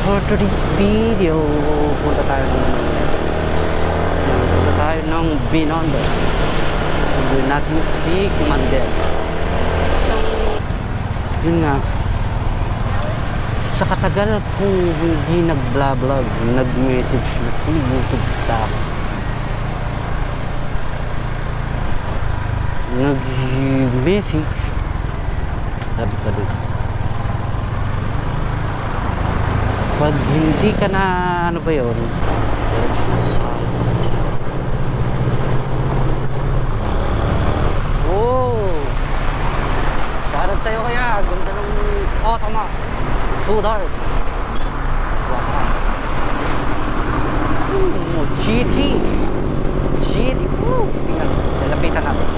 today's video, punta tayo ng punta tayo ng Binondo. Sabihin natin si Commander. Yun nga, sa katagal kong hindi nag-vlog, nag-message na si YouTube sa. Nag-message, sabi ko doon, pag hindi ka na ano ba yun? Oh! Shoutout sa'yo kaya ganda ng oh tama two dollars. Wow. Oh, GG GG Woo! tingnan lalapitan natin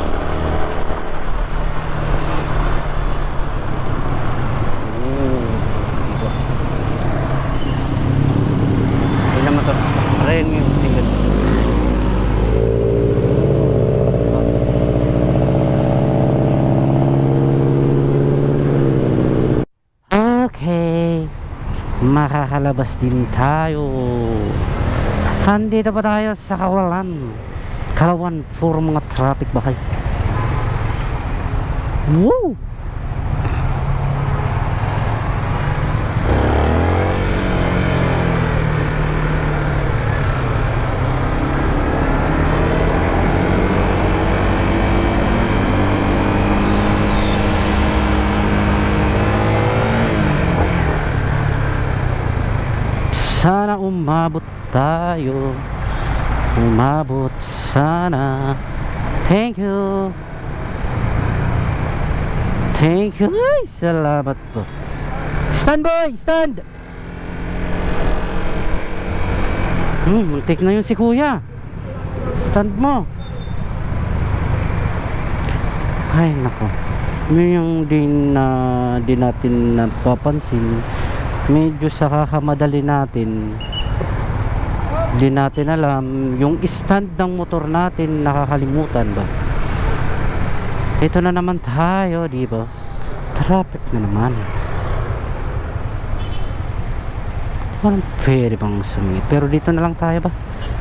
Hmm, dito. Tingnan mo to. Rin yung tingnan. Okay. Makakalabas din tayo. Andito pa tayo sa kawalan. Kalawan, puro mga traffic bakay. Woo! Sana umabot tayo. Umabot sana. Thank you. Thank you. Ay, salamat po. Stand boy, stand! Hmm, muntik na yun si kuya. Stand mo. Ay, nako. Yun yung din na di natin napapansin medyo sa kakamadali natin di natin alam yung stand ng motor natin nakakalimutan ba? Ito na naman tayo di ba? Traffic na naman. Parang pwede bang sumi pero dito na lang tayo ba?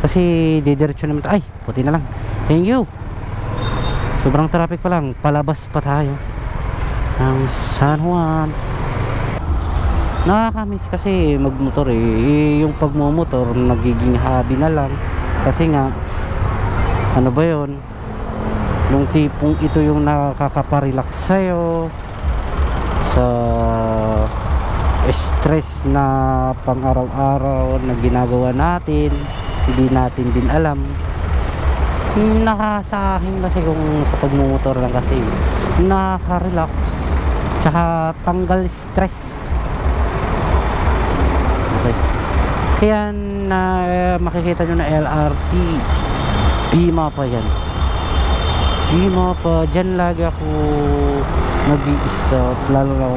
Kasi didiretso naman ay puti na lang. Thank you. Sobrang traffic pa lang. Palabas pa tayo ng San Juan nakakamiss kasi magmotor eh. eh yung pagmumotor nagiging hobby na lang. Kasi nga ano ba yon yung tipong ito yung nakakaparelax sa'yo sa stress na pang araw-araw na ginagawa natin hindi natin din alam. Naka sa akin kasi kung sa pagmumotor lang kasi nakaka-relax tsaka tanggal stress Okay. Kaya na makikita nyo na LRT. Bima pa yan. Bima pa. Diyan lagi ako nag-i-stop. Lalo na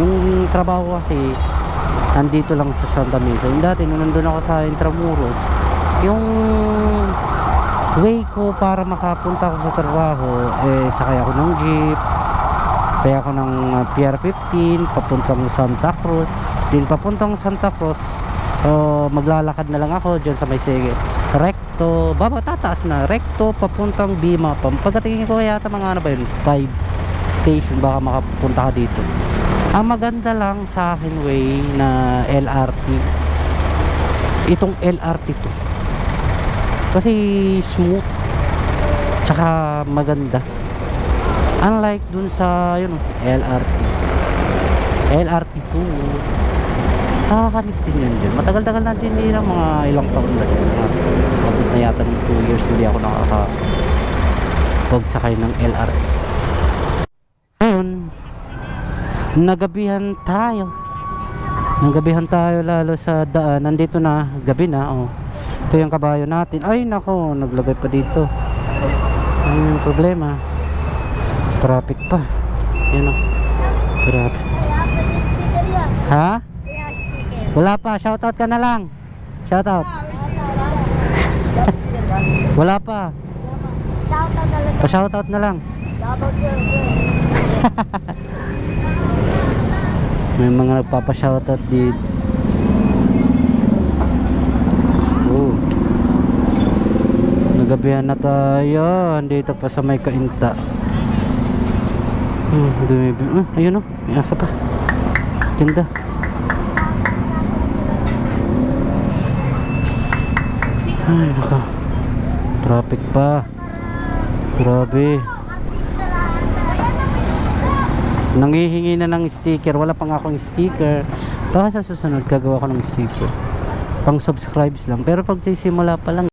yung trabaho kasi andito lang sa Santa Mesa. Yung dati nung nandun ako sa Intramuros, yung way ko para makapunta ako sa trabaho, eh sakay ako ng jeep, sakay ako ng uh, PR15 papuntang Santa Cruz din papuntang Santa Cruz uh, maglalakad na lang ako dyan sa may sige. Recto baba tataas na. Recto papuntang Bima. Pa pagkatingin ko kaya mga ano ba yun? 5 station baka makapunta ka dito. Ang maganda lang sa akin way na LRT itong LRT to. Kasi smooth tsaka maganda. Unlike dun sa yun LRT LRT2 nakakamiss din yun dyan matagal-tagal natin hindi mga ilang taon na din mga abot na yata ng 2 years hindi ako nakaka pagsakay ng LRT ngayon nagabihan tayo nagabihan tayo lalo sa daan nandito na gabi na oh. ito yung kabayo natin ay nako naglagay pa dito ano yung problema traffic pa yun oh traffic ha? Wala pa, shoutout ka na lang. Shoutout. Wala pa. Shoutout na lang. Shoutout na lang. May mga nagpapa-shoutout dito. Oh. Nagabihan na tayo. Dito pa sa may kainta. Oh, hmm, dumibi. Ah, ayun o. Oh. May asa pa. Ganda. Ay, naka. Traffic pa. Grabe. Nanghihingi na ng sticker. Wala pang akong sticker. Baka sa susunod gagawa ko ng sticker. Pang subscribes lang. Pero pag sisimula pa lang,